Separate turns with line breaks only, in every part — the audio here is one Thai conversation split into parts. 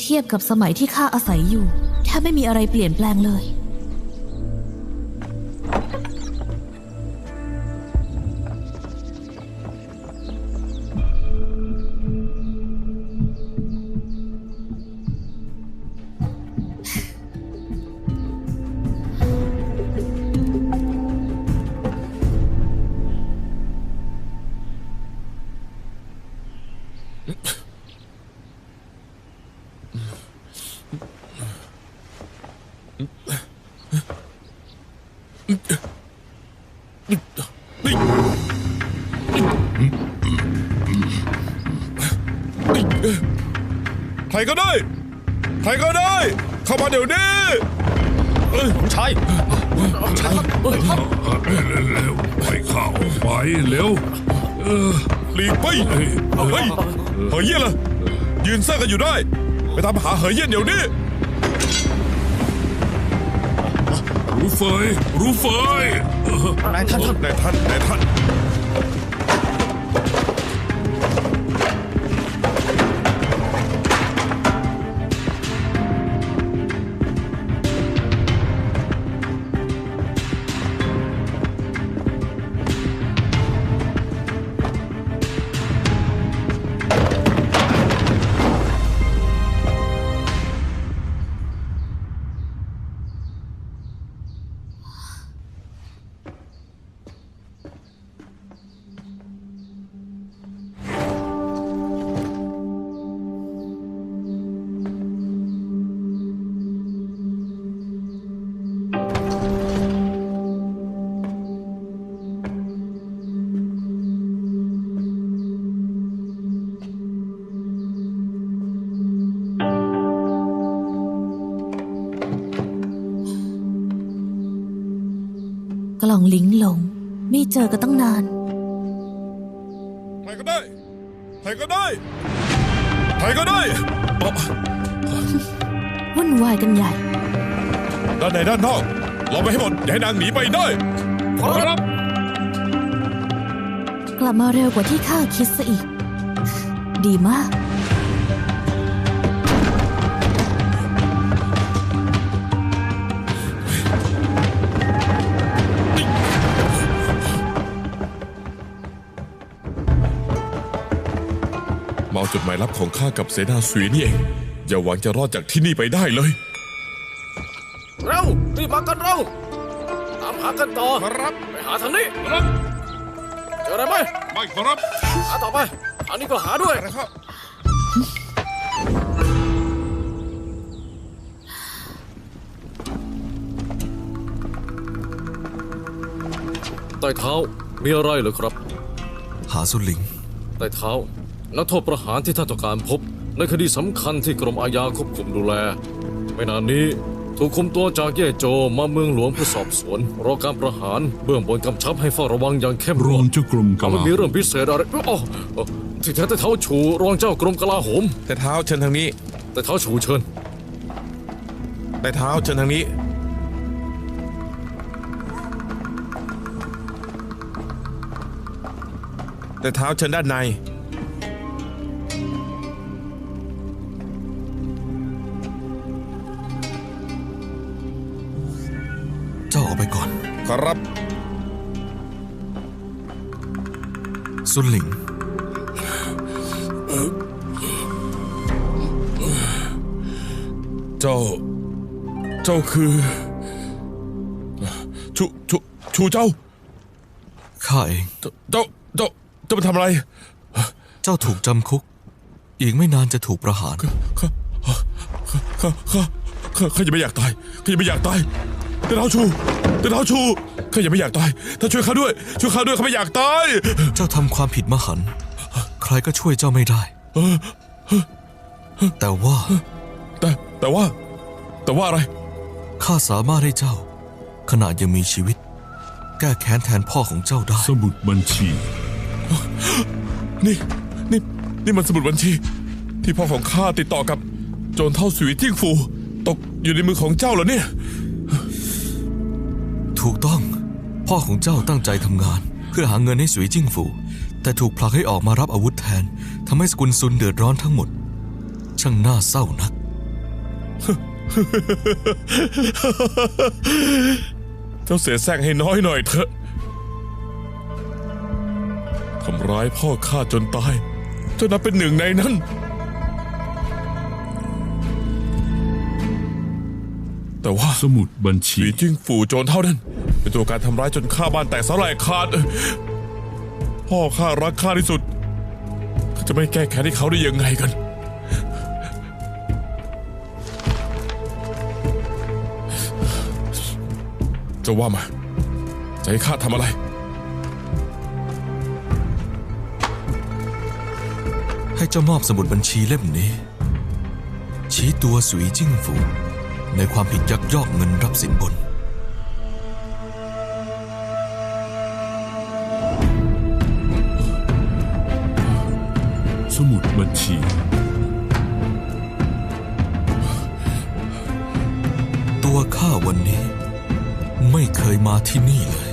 เทียบกับสมัยที่ข้าอาศัยอยู่แทบไม่มีอะไรเปลี่ยนแปลงเลย
ใครก็ได้ ใครก็ได้ เข้ามาเดี๋ยวนี้
ใช่
เร็วๆไปเข้าไปเร็ว
หลีกไปเฮ้ยเฮ้ยเยี่ยนล่ะยืนเซ่อกันอยู่ได้ ไปตามหาเหยเยี่ยนเดี๋ยวนี้
รู้เฟยรู้เฟย
นายท่านท่าน
นายท่านนายท่าน
ล่องลิงหลง ไม่เจอกันตั้งนาน
ใครก็ได้ ใครก็ได้ ใครก็ได้เอ่อ
วุ่นวายกันใหญ่
ด้านในด้านนอกเราไปให้หมดอย่าให้นางหนีไปได้
ครับ
กลับมาเร็วกว่าที่ข้าคิดซะอีก ดีมาก
จดหมายลับของข้ากับเสนาสวีนี่เอง อย่าหวังจะรอดจากที่นี่ไปได้เลย
เร็วรีบมากันเร็วตามหากันต่อ
ครับ
ไปหาทางนี้ครับเจออะไรไหม
ไม่ขอรับ
หาต่อไปทางนี้ก็หาด้วย
นะครับ
ใต้เท้ามีอะไรเหรอครับ
หาสุลิง
ใต้เท้า นักโทษประหารที่ท่านต้องการพบ ในคดีสำคัญที่กรมอาญาควบคุมดูแล ไม่นานนี้ถูกคุมตัวจากเย่โจมาเมืองหลวงเพื่อสอบสวนรอการประหารเบื้องบนกำชับให้เฝ้าระวังอย่างเข้ม
ร
ง
อ
ว
ง
ด
เจ้ากรมก
ไม่
ลา
มีเรื่องพิเศษอะไรอ๋ออ๋อที่แท้แต่เท้าฉูรองเจ้ากรมกลาโหม
แต่เท้าเชิญทางนี้
แต่เท้าฉูเชิญ
แต่เท้าเชิญทางนี้แต่เท้าเชิญด้านใน ครับ
สุลิง
เจ้า เจ้าคือ ชู ชู ชูเจ้า
ข้าเอง
เจ้า เจ้า เจ้าจะมาทำอะไร
เจ้าถูกจำคุก อีกไม่นานจะถูกประหาร
ข้า ข้า ข้า ข้า ข้ายังไม่อยากตาย ข้ายังไม่อยากตาย แต่เท้าชูแต่เท้าชูข้ายังไม่อยากตายถ้าช่วยข้าด้วยช่วยข้าด้วยข้าไม่อยากตาย
เจ้าทำความผิดมหันต์ใครก็ช่วยเจ้าไม่ได้แต่ว่า
แต่แต่ว่า แต่ว่าอะไร
ข้าสามารถให้เจ้า ขณะยังมีชีวิต แก้แค้นแทนพ่อของเจ้าได้
สมุดบัญชี
นี่นี่นี่มันสมุดบัญชี ที่พ่อของข้าติดต่อกับ โจรเท่าสวีทิ้งฟู ตกอยู่ในมือของเจ้าเหรอเนี่ย
ถูกต้อง พ่อของเจ้าตั้งใจทำงาน เพื่อหาเงินให้สวยจิ้งฝู แต่ถูกผลักให้ออกมารับอาวุธแทนทำให้สกุลซุนเดือดร้อนทั้งหมด ช่างน่าเศร้านัก
เจ้าเสียแซงให้น้อยหน่อยเถอะทำร้ายพ่อข้าจนตาย เจ้านับเป็นหนึ่งในนั้น แต่ว่า
สมุดบัญ
ห
ชี
วีจิ้งฝูโจรเท่านั้น เป็นตัวการทำร้ายจนฆ่าบ้านแตกสลายขาด พ่อข้ารักข้าที่สุดข้าจะไม่แก้แค้นให้เขาได้ยังไงกันจะว่ามาจะให้ข้าทำอะไร
ให้เจ้ามอบสมุดบัญชีเล่มนี้ ชี้ตัวสุยจิ้งฝู ในความผิดยักยอกเงินรับสินบน
สมุดบัญชี
ตัวข้าวันนี้ ไม่เคยมาที่นี่เลย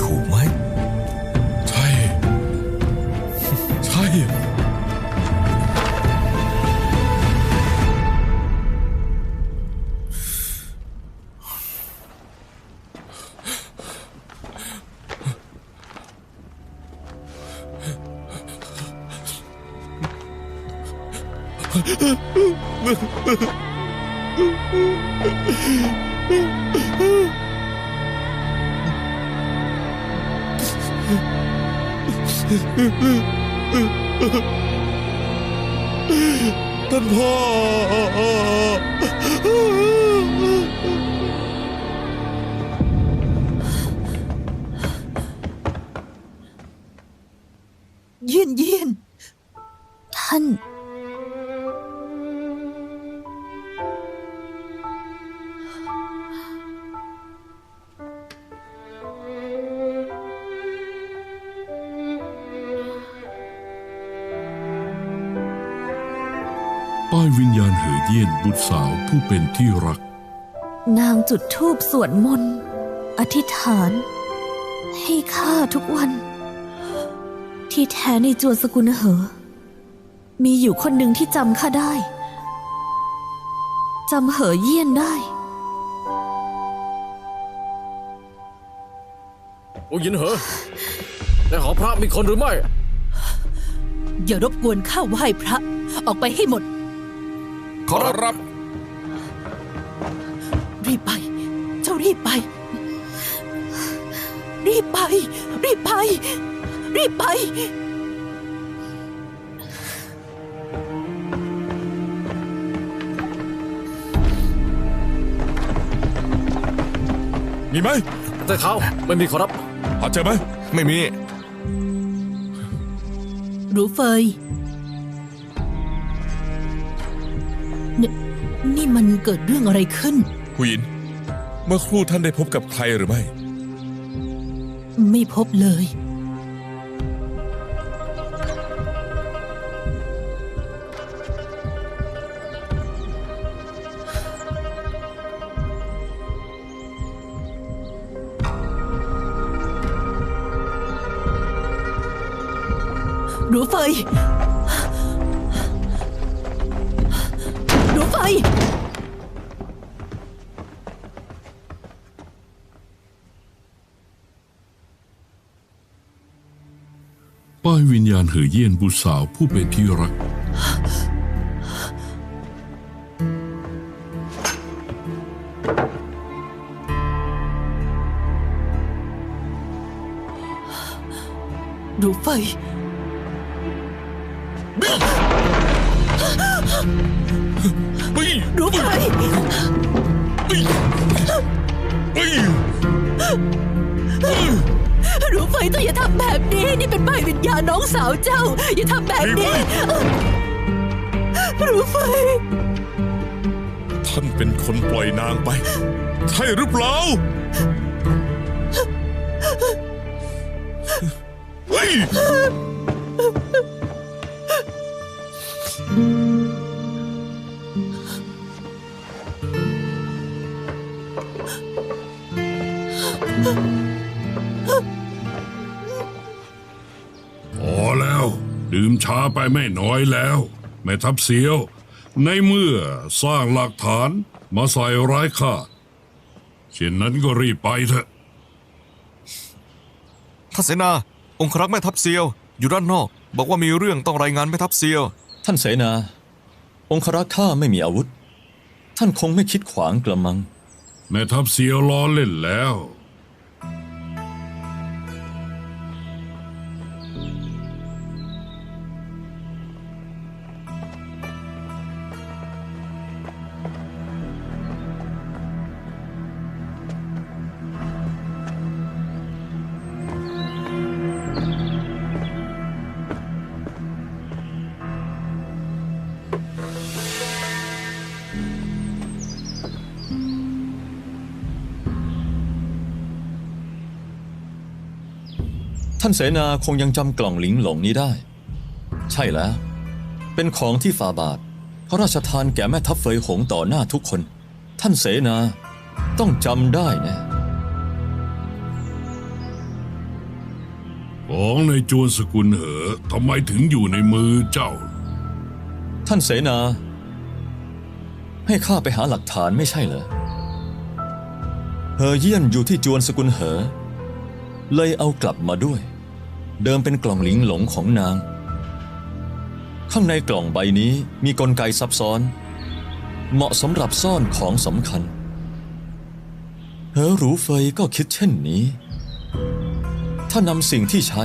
ถูกไหม
ใช่ ใช่ ท่านพ่อ
ป้ายวิญญาณเหอเยี่ยนบุตรสาวผู้เป็นที่รัก
นางจุดธูปสวดมนต์ อธิษฐาน ให้ข้าทุกวัน ที่แท้ในจวนสกุลเหอ มีอยู่คนหนึ่งที่จำข้าได้จำเหอเยี่ยนได้
โอ้ยินเหรอในหอพระมีคนหรือไม่
อย่ารบกวนข้าไหว้พระ ออกไปให้หมด
ขอรับ
รีบไป เจ้ารีบไป รีบไป รีบไป รีบไป
มีไหม
แต่เท้าไม่มีขอรับ
หาเจอไหม
ไม่มี
รู้เฟย มันเกิดเรื่องอะไรขึ้น
หุยิน เมื่อครู่ท่านได้พบกับใครหรือไม่
ไม่พบเลย รู้เฟยรู้เฟ
วิญญาณเหอเยี่ยนบุตรสาวผู้เป็นที่รัก
รู้เฟย
เฮ้ย
รู้เฟย
เฮ้ย
รู้ไฟเจ้าอย่าทำแบบนี้นี่เป็น ใบวิญญาณน้องสาวเจ้า อย่าทำแบบนี้ รู้ไฟ
ท่านเป็นคนปล่อยนางไป ใช่หรือเปล่าเฮ้ย
ดื่มชาไปไม่น้อยแล้ว แม่ทับเสียว ในเมื่อสร้างหลักฐานมาใส่ร้ายข้าเช่นนั้นก็รีบไปเถอะ
ท่านเสนา องครักษ์แม่ทัพเซียว อยู่ด้านนอก บอกว่ามีเรื่องต้องรายงานแม่ทัพเซียว
ท่านเสนา องครักษ์ข้าไม่มีอาวุธ ท่านคงไม่คิดขวางกระมัง
แม่ทัพเสียวล้อเล่นแล้ว
ท่านเสนาคงยังจำกล่องหลิงหลงนี้ได้ ใช่แล้ว เป็นของที่ฟาบาทพระราชทานแก่แม่ทัพเฟยหงต่อหน้าทุกคน ท่านเสนาต้องจำได้นะ
ของในจวนสกุลเหอทำไมถึงอยู่ในมือเจ้า
ท่านเสนา ให้ข้าไปหาหลักฐานไม่ใช่เหรอเฮอเยี่ยนอยู่ที่จวนสกุลเหอ เลยเอากลับมาด้วย เดิมเป็นกล่องหลิงหลงของนาง ข้างในกล่องใบนี้มีกลไกซับซ้อน เหมาะสำหรับซ่อนของสำคัญเฮอรูเฟยก็คิดเช่นนี้ ถ้านำสิ่งที่ใช้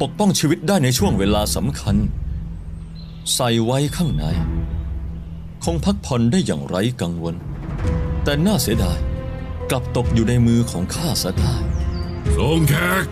ปกป้องชีวิตได้ในช่วงเวลาสำคัญ ใส่ไว้ข้างใน คงพักผ่อนได้อย่างไร้กังวล แต่น่าเสียดายกลับตกอยู่ในมือของข้าซะได้
ทรงแขก